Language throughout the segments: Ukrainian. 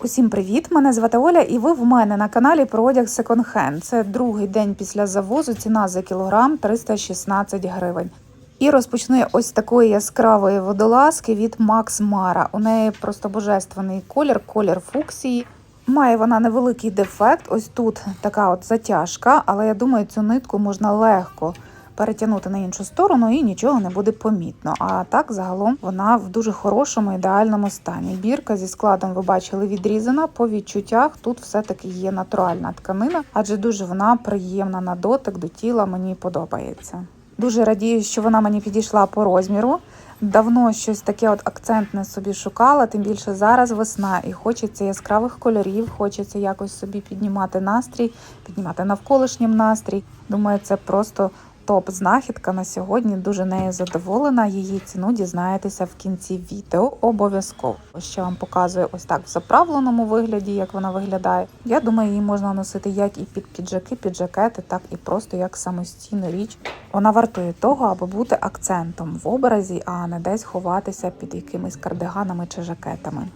Усім привіт! Мене звати Оля, і ви в мене на каналі про одяг Hand. Це другий день після завозу. Ціна за кілограм 316 гривень. І розпочну я ось такої яскравої водолазки від Max Mara. У неї просто божественний колір, колір фуксії. Має вона невеликий дефект. Ось тут така от затяжка, але я думаю, цю нитку можна легко перетягнути на іншу сторону і нічого не буде помітно. А так загалом вона в дуже хорошому ідеальному стані. Бірка зі складом ви бачили відрізана. По відчуттях тут все-таки є натуральна тканина, адже дуже вона приємна на дотик до тіла. Мені подобається. Дуже радію, що вона мені підійшла по розміру. Давно щось таке от акцентне собі шукала, тим більше зараз весна, і хочеться яскравих кольорів, хочеться якось собі піднімати настрій, піднімати навколишнім настрій. Думаю, це просто топ знахідка на сьогодні. Дуже нею задоволена. Її ціну дізнаєтеся в кінці відео. Обов'язково ще вам показую ось так в заправленому вигляді, як вона виглядає. Я думаю, її можна носити як і під піджаки, під жакети, так і просто як самостійну річ. Вона вартує того, аби бути акцентом в образі, а не десь ховатися під якимись кардиганами чи жакетами.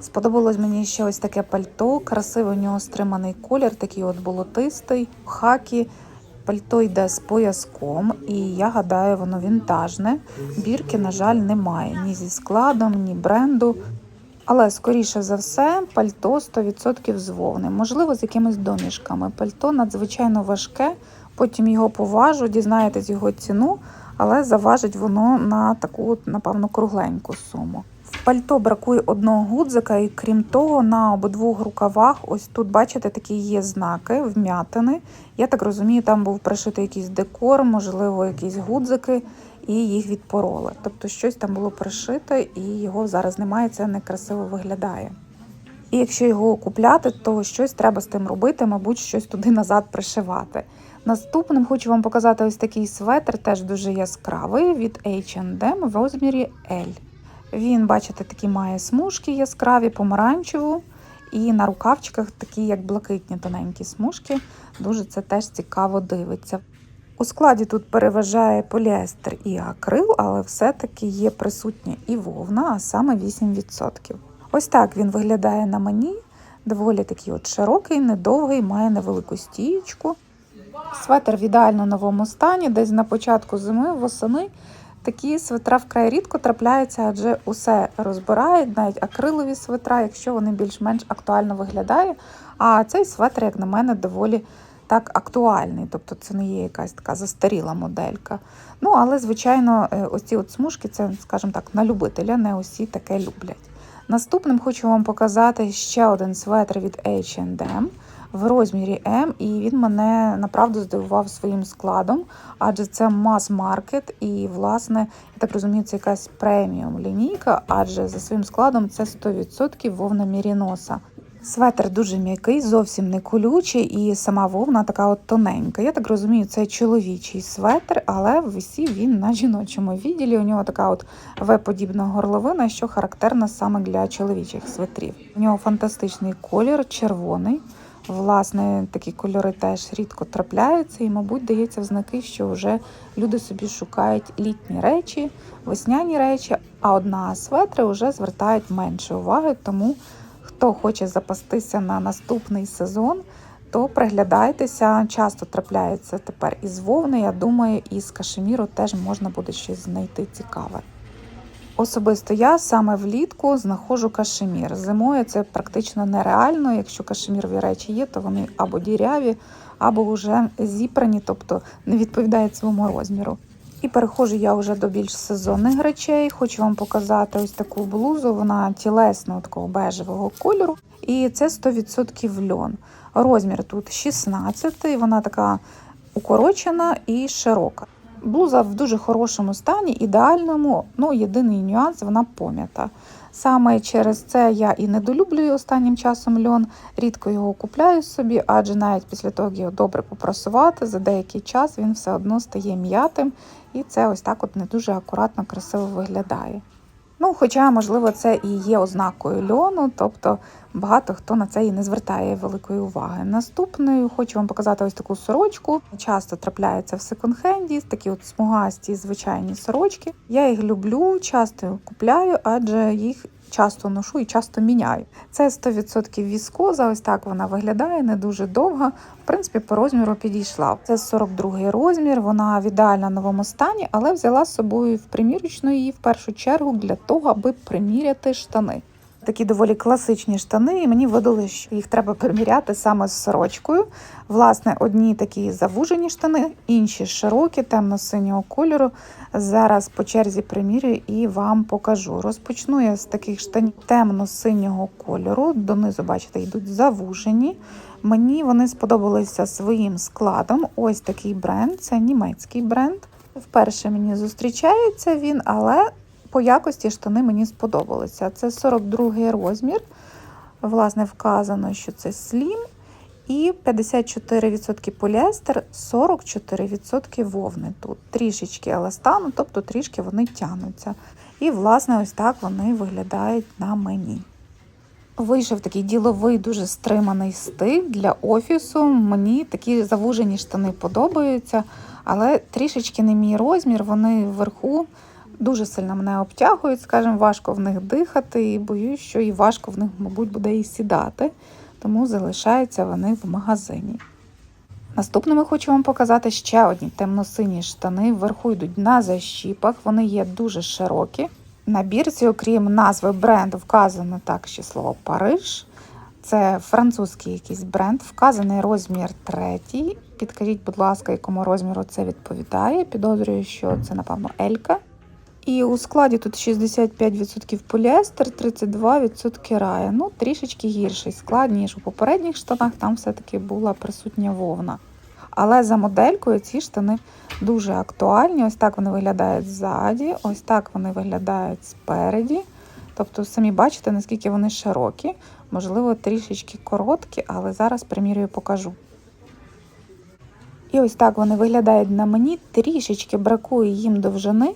Сподобалось мені ще ось таке пальто, красивий у нього стриманий колір, такий от болотистий, хакі. Пальто йде з пояском, і я гадаю, воно вінтажне. Бірки, на жаль, немає ні зі складом, ні бренду. Але, скоріше за все, пальто 100% з вовни, можливо, з якимись домішками. Пальто надзвичайно важке, потім його поважу, дізнаєтесь його ціну, але заважить воно на таку, напевно, кругленьку суму. Пальто бракує одного гудзика, і крім того, на обидвох рукавах, ось тут, бачите, такі є знаки, вм'ятини. Я так розумію, там був пришитий якийсь декор, можливо, якісь гудзики, і їх відпороли. Тобто щось там було пришите, і його зараз немає, це некрасиво виглядає. І якщо його купляти, то щось треба з тим робити, мабуть, щось туди назад пришивати. Наступним хочу вам показати ось такий светр, теж дуже яскравий від H&M в розмірі L. Він, бачите, такі має смужки яскраві, помаранчеву, і на рукавчиках такі, як блакитні тоненькі смужки. Дуже це теж цікаво дивиться. У складі тут переважає поліестер і акрил, але все-таки є присутня і вовна, а саме 8%. Ось так він виглядає на мені. Доволі такий от широкий, недовгий, має невелику стієчку. Светр в ідеально новому стані, десь на початку зими, восени. Такі светра вкрай рідко трапляються, адже усе розбирають, навіть акрилові светра, якщо вони більш-менш актуально виглядають. А цей светр, як на мене, доволі так актуальний, тобто це не є якась така застаріла моделька. Ну, але, звичайно, е, ось ці от смужки, це, скажімо так, на любителя, не усі таке люблять. Наступним хочу вам показати ще один светр від H&M в розмірі М, і він мене направду здивував своїм складом, адже це мас-маркет, і, власне, я так розумію, це якась преміум лінійка, адже за своїм складом це 100% вовна міріноса. Светр дуже м'який, зовсім не колючий, і сама вовна така от тоненька. Я так розумію, це чоловічий светр, але висів він на жіночому відділі. У нього така от В-подібна горловина, що характерна саме для чоловічих светрів. У нього фантастичний колір, червоний. Власне, такі кольори теж рідко трапляються, і, мабуть, дається в знаки, що вже люди собі шукають літні речі, весняні речі, а одна светри вже звертають менше уваги. Тому хто хоче запастися на наступний сезон, то приглядайтеся. Часто трапляється тепер із вовни. Я думаю, і з кашеміру теж можна буде щось знайти цікаве. Особисто я саме влітку знаходжу кашемір. Зимою це практично нереально. Якщо кашемірові речі є, то вони або діряві, або вже зіпрані, тобто не відповідають своєму розміру. І переходжу я вже до більш сезонних речей. Хочу вам показати ось таку блузу. Вона тілесного такого бежевого кольору. І це 100% льон. Розмір тут 16, вона така укорочена і широка. Блуза в дуже хорошому стані, ідеальному. Ну, єдиний нюанс, вона пом'ята. Саме через це я і недолюблюю останнім часом льон, рідко його купляю собі, адже навіть після того, як його добре попрасувати, за деякий час він все одно стає м'ятим, і це ось так от не дуже акуратно, красиво виглядає. Ну, хоча, можливо, це і є ознакою льону, тобто багато хто на це і не звертає великої уваги. Наступною хочу вам показати ось таку сорочку. Часто трапляється в секонд-хенді, такі от смугасті звичайні сорочки. Я їх люблю, часто купляю, адже їх часто ношу і часто міняю. Це 100% віскоза, ось так вона виглядає, не дуже довга. В принципі, по розміру підійшла. Це 42 розмір, вона в ідеально новому стані, але взяла з собою в примірочну її в першу чергу для того, аби приміряти штани. Такі доволі класичні штани, і мені видали, що їх треба приміряти саме з сорочкою. Власне, одні такі завужені штани, інші широкі, темно-синього кольору. Зараз по черзі примірюю і вам покажу. Розпочну я з таких штанів темно-синього кольору. Донизу, бачите, йдуть завужені. Мені вони сподобалися своїм складом. Ось такий бренд, це німецький бренд. Вперше мені зустрічається він, але по якості штани мені сподобалися. Це 42 розмір. Власне, вказано, що це слім. І 54% поліестер, 44% вовни тут. Трішечки еластану, тобто трішки вони тягнуться. І, власне, ось так вони виглядають на мені. Вийшов такий діловий, дуже стриманий стиль для офісу. Мені такі завужені штани подобаються, але трішечки не мій розмір. Вони вверху дуже сильно мене обтягують, скажімо, важко в них дихати, і боюсь, що і важко в них, мабуть, буде і сідати, тому залишаються вони в магазині. Наступними хочу вам показати ще одні темно-сині штани. Вверху йдуть на защіпах, вони є дуже широкі. На бірці, окрім назви бренду, вказано так ще слово Париж. Це французький якийсь бренд, вказаний розмір третій. Підкажіть, будь ласка, якому розміру це відповідає. Підозрюю, що це, напевно, Елька. І у складі тут 65% поліестер, 32% рая. Ну, трішечки гірший склад, ніж у попередніх штанах, там все-таки була присутня вовна. Але за моделькою ці штани дуже актуальні. Ось так вони виглядають ззаді, ось так вони виглядають спереді. Тобто, самі бачите, наскільки вони широкі, можливо, трішечки короткі, але зараз примірюю покажу. І ось так вони виглядають на мені, трішечки бракує їм довжини.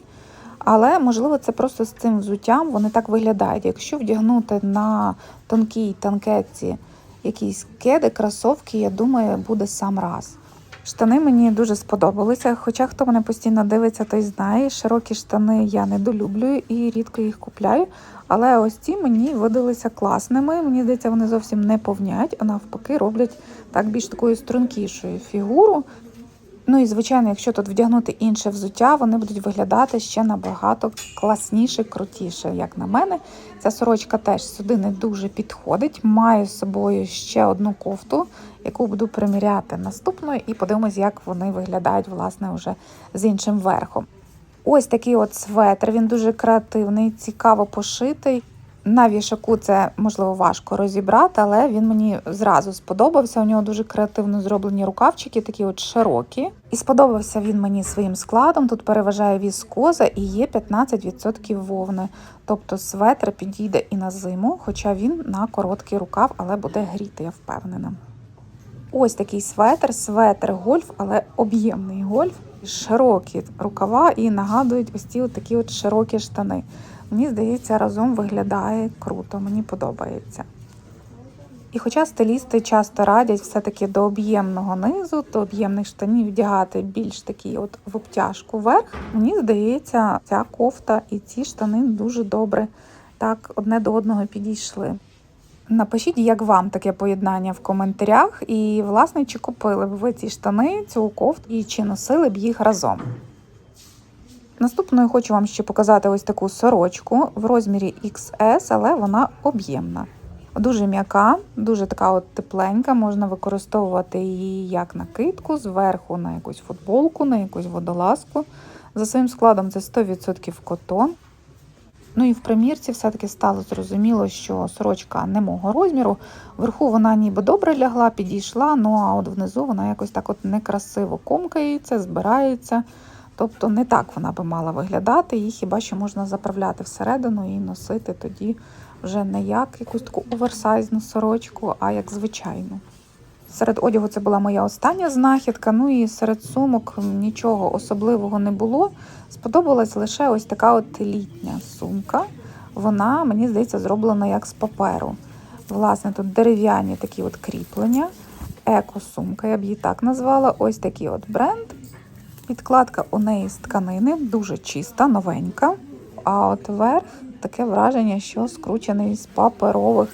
Але можливо це просто з цим взуттям вони так виглядають. Якщо вдягнути на тонкій танкетці якісь кеди, кросовки, я думаю, буде сам раз. Штани мені дуже сподобалися. Хоча хто мене постійно дивиться, той знає. Широкі штани я недолюблюю і рідко їх купляю. Але ось ці мені видалися класними. Мені здається, вони зовсім не повнять, а навпаки, роблять так більш такою стрункішою фігуру. Ну і звичайно, якщо тут вдягнути інше взуття, вони будуть виглядати ще набагато класніше, крутіше. Як на мене, ця сорочка теж сюди не дуже підходить. Маю з собою ще одну кофту, яку буду приміряти наступною, і подивимось, як вони виглядають власне вже з іншим верхом. Ось такий от светр, він дуже креативний, цікаво пошитий. На вішаку це можливо важко розібрати, але він мені зразу сподобався. У нього дуже креативно зроблені рукавчики, такі от широкі. І сподобався він мені своїм складом. Тут переважає віскоза і є 15% вовни. Тобто светр підійде і на зиму, хоча він на короткий рукав, але буде гріти, я впевнена. Ось такий светр, светр гольф, але об'ємний гольф, широкі рукава і нагадують ось ці от такі от широкі штани. Мені здається, разом виглядає круто, мені подобається. І хоча стилісти часто радять все-таки до об'ємного низу, до об'ємних штанів вдягати більш такі от в обтяжку вверх, мені здається, ця кофта і ці штани дуже добре так одне до одного підійшли. Напишіть, як вам таке поєднання в коментарях, і, власне, чи купили б ви ці штани, цю кофту, і чи носили б їх разом. Наступною хочу вам ще показати ось таку сорочку в розмірі XS, але вона об'ємна. Дуже м'яка, дуже така от тепленька, можна використовувати її як накидку, зверху на якусь футболку, на якусь водолазку. За своїм складом це 100% котон. Ну і в примірці все-таки стало зрозуміло, що сорочка не мого розміру. Вверху вона ніби добре лягла, підійшла, ну а от внизу вона якось так от некрасиво комкається, збирається. Тобто не так вона би мала виглядати, її хіба що можна заправляти всередину і носити тоді вже не як якусь таку оверсайзну сорочку, а як звичайну. Серед одягу це була моя остання знахідка. Ну і серед сумок нічого особливого не було. Сподобалась лише ось така от літня сумка. Вона, мені здається, зроблена як з паперу. Власне, тут дерев'яні такі от кріплення, еко-сумка, я б її так назвала. Ось такий от бренд. Підкладка у неї з тканини, дуже чиста, новенька. а от верх таке враження, що скручений з паперових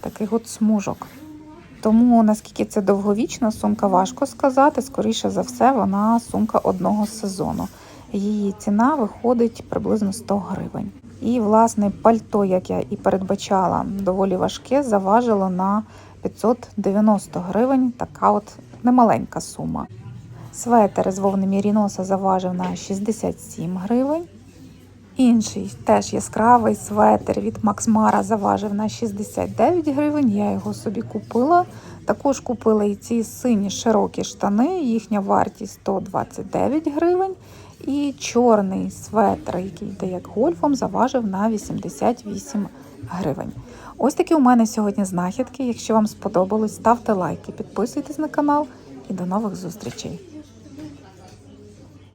таких от смужок. Тому наскільки це довговічна сумка, важко сказати. Скоріше за все, вона сумка одного сезону. Її ціна виходить приблизно 100 гривень. І, власне, пальто, як я і передбачала, доволі важке, заважило на 590 гривень. Така от немаленька сума. Светер з вовни Міріноса заважив на 67 гривень. Інший теж яскравий светр від Mara заважив на 69 гривень. Я його собі купила. Також купила і ці сині широкі штани. Їхня вартість 129 гривень. І чорний светр, який йде як гольфом, заважив на 88 гривень. Ось такі у мене сьогодні знахідки. Якщо вам сподобалось, ставте лайки, підписуйтесь на канал і до нових зустрічей.